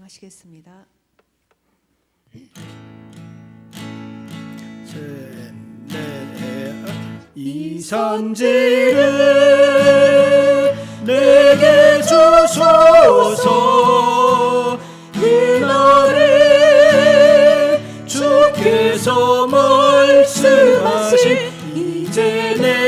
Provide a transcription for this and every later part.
하시겠습니다. 이 선지를 내게 주소서 그날에 주께서 말씀하신 이제 내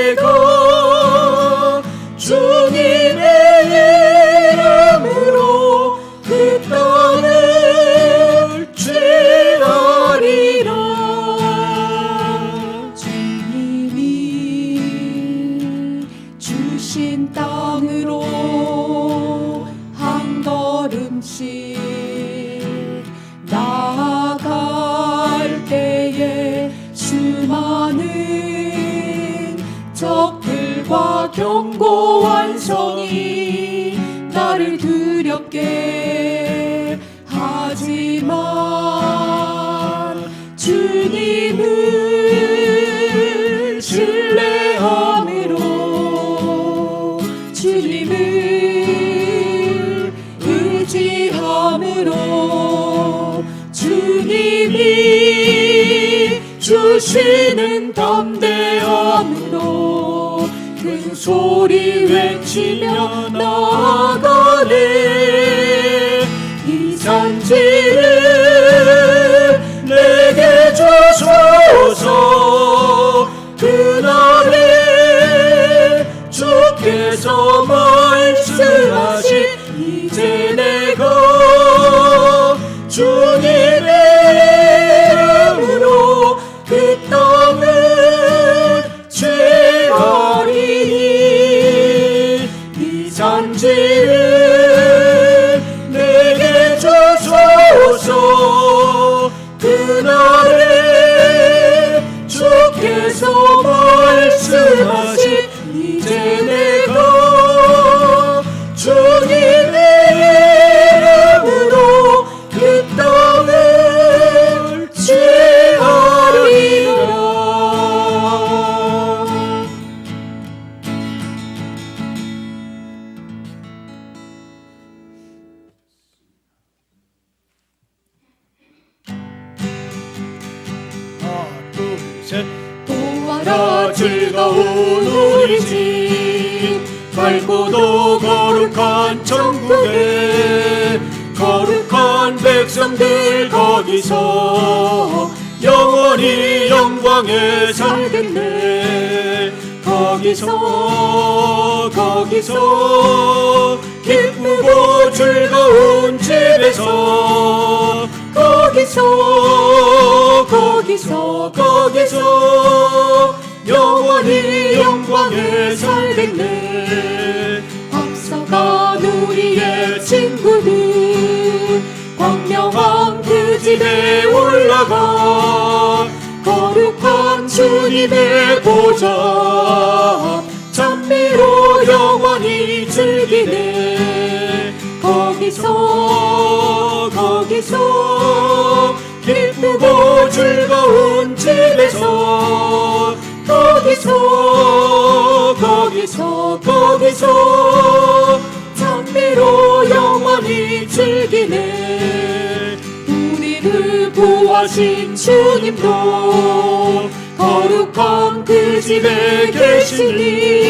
외치며 나아가네. 이 산지를 내게 주소서. 그날에 주께서 말씀하신 이제 내가 주 주 거룩한 백성들 거기서 영원히 영광에 살겠네. 거기서 거기서 기쁘고 즐거운 집에서 거기서 거기서 거기서 영원히 영광에 살겠네. 앞서간 우리의 친구들 그 집에 올라가 거룩한 주님의 보좌 찬미로 영원히 즐기네. 거기서 거기서 기쁘고 즐거운 집에서 거기서 거기서 거기서 찬미로 영원히 즐기네 구하신 주님도 거룩한 그 집에 계시니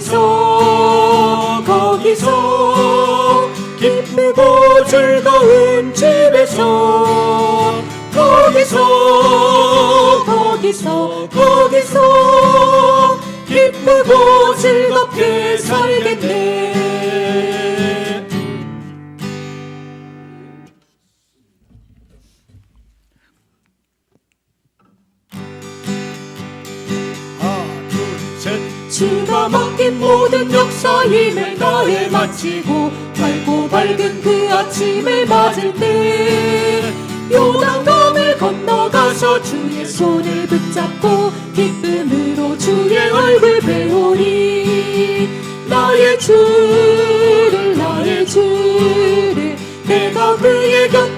거기서 거기서 기쁘고 즐거운 집에서 거기서 거기서 거기서 기쁘고 즐겁게 살겠네 맡긴 모든 역사임을 나에 마치고 밝고 밝은 그 아침을 맞을 때 요단강을 건너가서 주의 손을 붙잡고 기쁨으로 주의 얼굴 배우리. 나의 주를 나의 주를 내가 그의 곁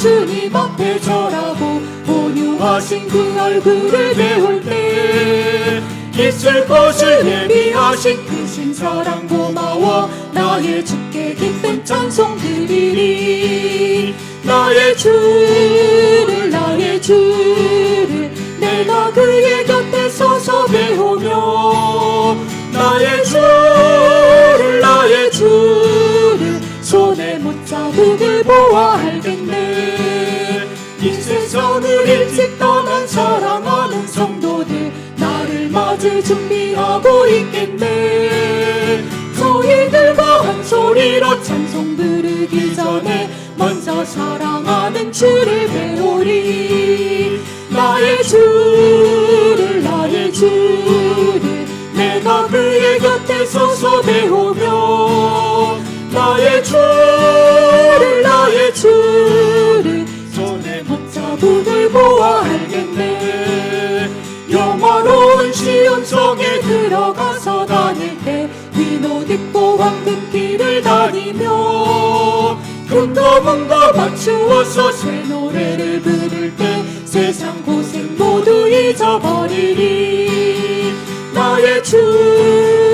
주님 앞에 절하고 온유하신 그 얼굴을 배울 때 있을 것을 예비하신 그 신 사랑 고마워 나의 주께 기쁜 찬송 드리리 나의 주를 나의 주를 내가 서 준비하고 있겠네. 저희들과 한 소리로 찬송 부르기 전에 먼저 사랑하는 주를 배우리. 나의 주를 나의 주를 내가 그의 곁에 서서 배우며 나의 주 입고 황금길을 다니며 금과 문과 맞추어서 새 노래를 부를 때 세상 고생 모두 잊어버리리. 나의 주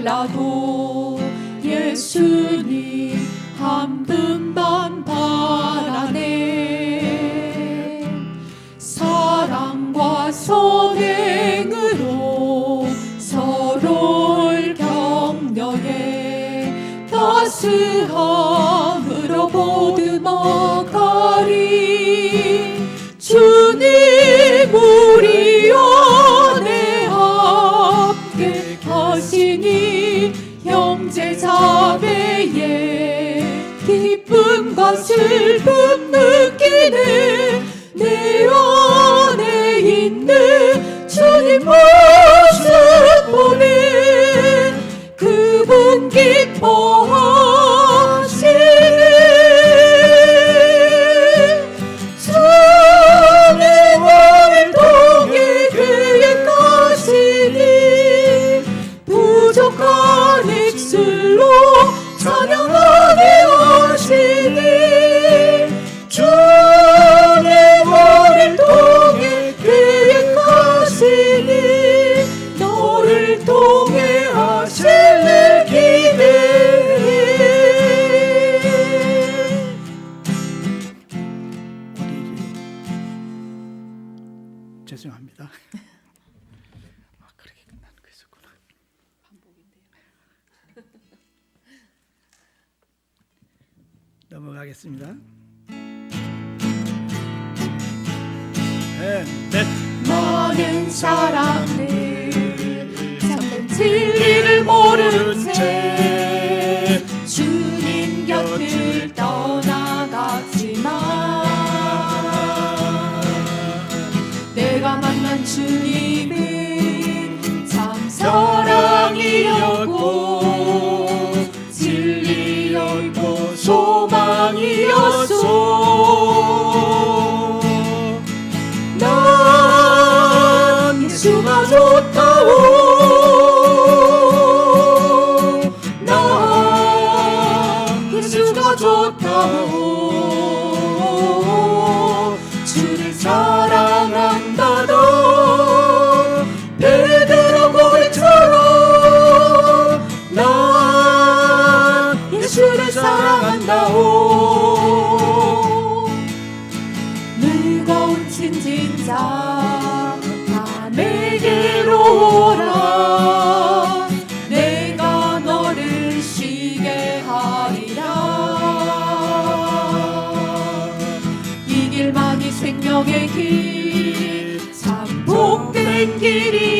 달라도 예수 기쁨과 슬픔 느끼는 내 안에 있는 주님 모 넘어가겠습니다. 네, 넷. 많은 사람들 참된 진리를 모른 채 예수 길만이 생명의 길참 복된 길이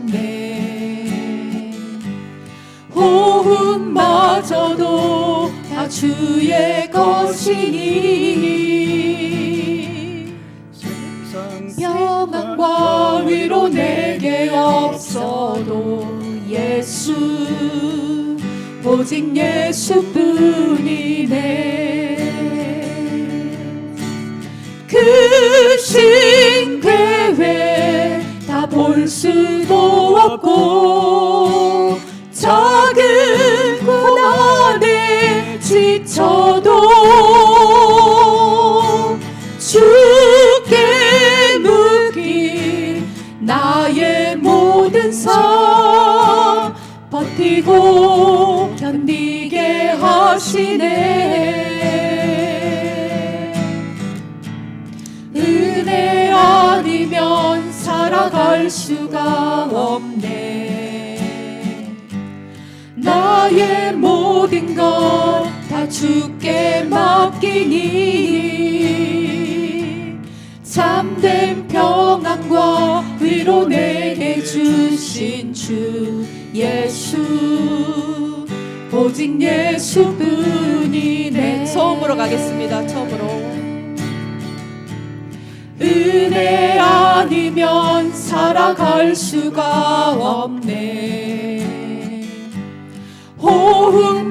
호흡마저도 다 주의 것이니. 평안과 위로 내게 없어도 예수 오직 예수뿐이네. 그 신괴회 다볼 수도 없고 지쳐도 주께 묻기 나의 모든 삶 버티고 견디게 하시네. 은혜 아니면 살아갈 수가 없네. 나의 모든 것다 주께 맡기니 참된 평안과 위로 내게 주신 주 예수 오직 예수뿐이 네 처음으로 가겠습니다. 처음으로. 은혜 아니면 살아갈 수가 없네. 호흡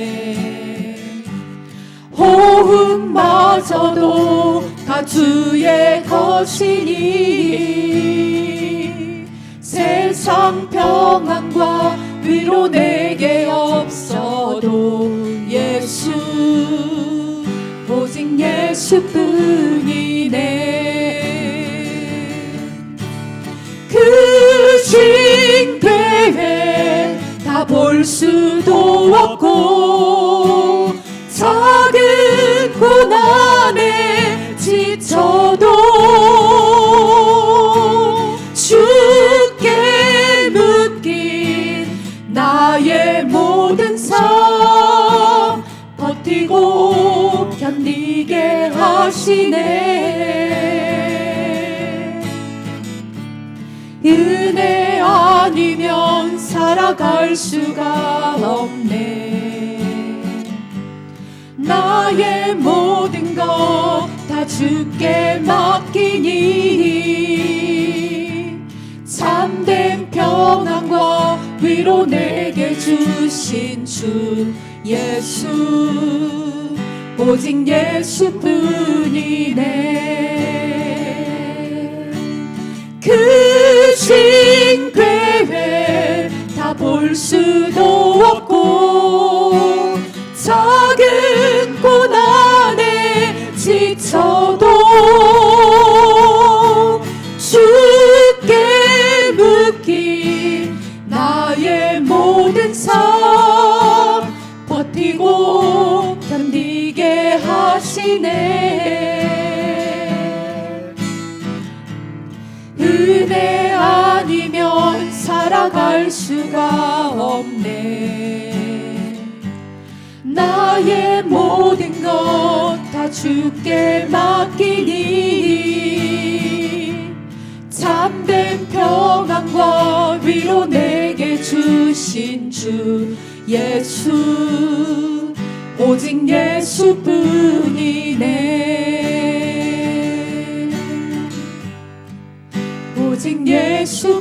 호흡마저도 다다 주의 것이니 세상 평안과 위로 내게 없어도 예수 오직 예수뿐이네. 그 징계에 다 볼 수도 없고 하시네 은혜 아니면 살아갈 수가 없네. 나의 모든 것 다 주께 맡기니 참된 평안과 위로 내게 주신 주 예수 오직 예수뿐이네. 그 징계에 다볼 수도 없고 작 하시네 은혜 아니면 살아갈 수가 없네. 나의 모든 것 다 주께 맡기니 참된 평안과 위로 내게 주신 주 예수 오직 예수뿐이네. 오직 예수뿐이네